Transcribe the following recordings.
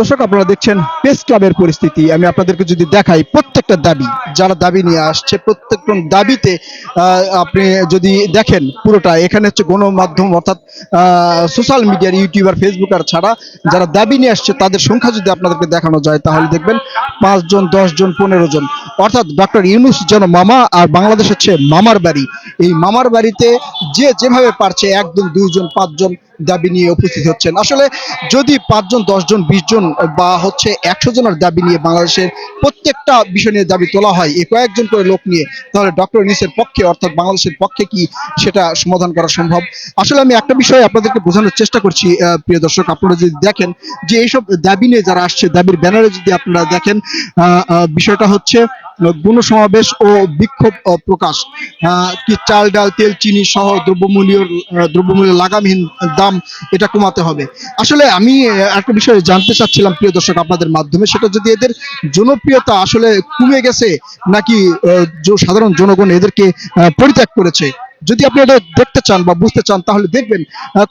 দর্শক, আপনারা দেখছেন প্রেস ক্লাবের পরিস্থিতি। আমি আপনাদেরকে যদি দেখাই প্রত্যেকটা দাবি, যারা দাবি নিয়ে আসছে প্রত্যেকটা দাবিতে আপনি যদি দেখেন পুরোটা, এখানে হচ্ছে গণমাধ্যম অর্থাৎ সোশ্যাল মিডিয়ার ইউটিউবার ফেসবুকার ছাড়া যারা দাবি নিয়ে আসছে, তাদের সংখ্যা যদি আপনাদেরকে দেখানো যায়, তাহলে দেখবেন পাঁচজন জন পনেরো জন। অর্থাৎ ডক্টর ইউনুস যেন মামা আর বাংলাদেশ হচ্ছে মামার বাড়ি। এই মামার বাড়িতে যে যেভাবে পারছে, একজন, দুইজন, পাঁচজন দাবি নিয়ে উপস্থিত হচ্ছেন। আসলে যদি পাঁচজন, দশজন বিশ জন বা হচ্ছে একশো জনের দাবি নিয়ে বাংলাদেশের প্রত্যেকটা বিষয় নিয়ে দাবি তোলা হয়, এ কয়েকজন করে লোক নিয়ে, তাহলে ডক্টর ইউনিসের পক্ষে অর্থাৎ বাংলাদেশের পক্ষে কি সেটা সমাধান করা সম্ভব? আসলে আমি একটা বিষয় আপনাদেরকে বোঝানোর চেষ্টা করছি প্রিয় দর্শক, আপনারা যদি দেখেন যে এইসব দাবি নিয়ে যারা আসছে, দাবির ব্যানারে যদি আপনারা দেখেন বিষয়টা হচ্ছে গণসমাবেশ ও বিক্ষোভ প্রকাশ। কি চাল ডাল তেল চিনি সহ দ্রব্যমূল্য আহ, দ্রব্যমূল্য লাগামহীন দাম এটা কমাতে হবে। আসলে আমি একটা বিষয়ে জানতে চাচ্ছিলাম প্রিয় দর্শক আপনাদের মাধ্যমে। সেটা যদি এদের জনপ্রিয়তা আসলে কমে গেছে নাকি সাধারণ জনগণ এদেরকে পরিত্যাগ করেছে? যদি আপনি এটা দেখতে চান বা বুঝতে চান, তাহলে দেখবেন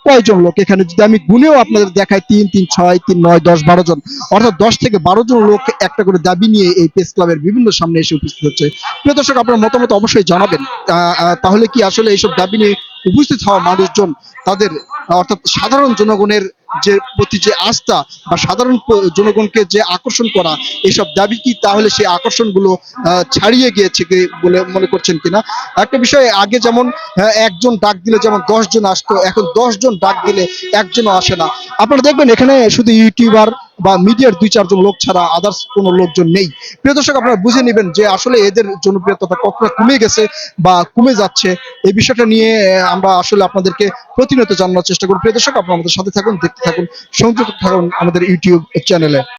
কয়জন লোক এখানে। যদি আমি গুনেও আপনাদের দেখাই, তিন তিন, ছয়, তিন, নয়, দশ, বারো জন, অর্থাৎ দশ থেকে বারো জন লোক একটা করে দাবি নিয়ে এই প্রেস ক্লাবের বিভিন্ন সামনে এসে উপস্থিত হচ্ছে। প্রিয় দর্শক, আপনার মতামত অবশ্যই জানাবেন। তাহলে কি আসলে এইসব দাবি নিয়ে উপস্থিত হওয়া মানুষজন তাদের, অর্থাৎ সাধারণ জনগণের যে প্রতি যে আস্থা বা সাধারণ জনগণকে যে আকর্ষণ করা এইসব দাবি কি, তাহলে সেই আকর্ষণগুলো ছাড়িয়ে গিয়েছে বলে মনে করছেন কিনা? একটা বিষয় আগে যেমন একজন ডাক দিলে যেমন দশজন আসতো, এখন দশজন ডাক দিলে একজনও আসে না। আপনারা দেখবেন এখানে শুধু ইউটিউবার বা মিডিয়ার দুই, চারজন লোক ছাড়া আদার্স কোনো লোকজন নেই। প্রিয় দর্শক, আপনারা বুঝে নেবেন যে আসলে এদের জনপ্রিয়তাটা কখনো কমে গেছে বা কমে যাচ্ছে। এই বিষয়টা নিয়ে আমরা আসলে আপনাদেরকে প্রতিনিয়ত জানানোর চেষ্টা করি প্রিয় দর্শক, আপনারা আমাদের সাথে থাকুন, দেখতে থাকুন, সংযুক্ত থাকুন আমাদের ইউটিউব চ্যানেলে।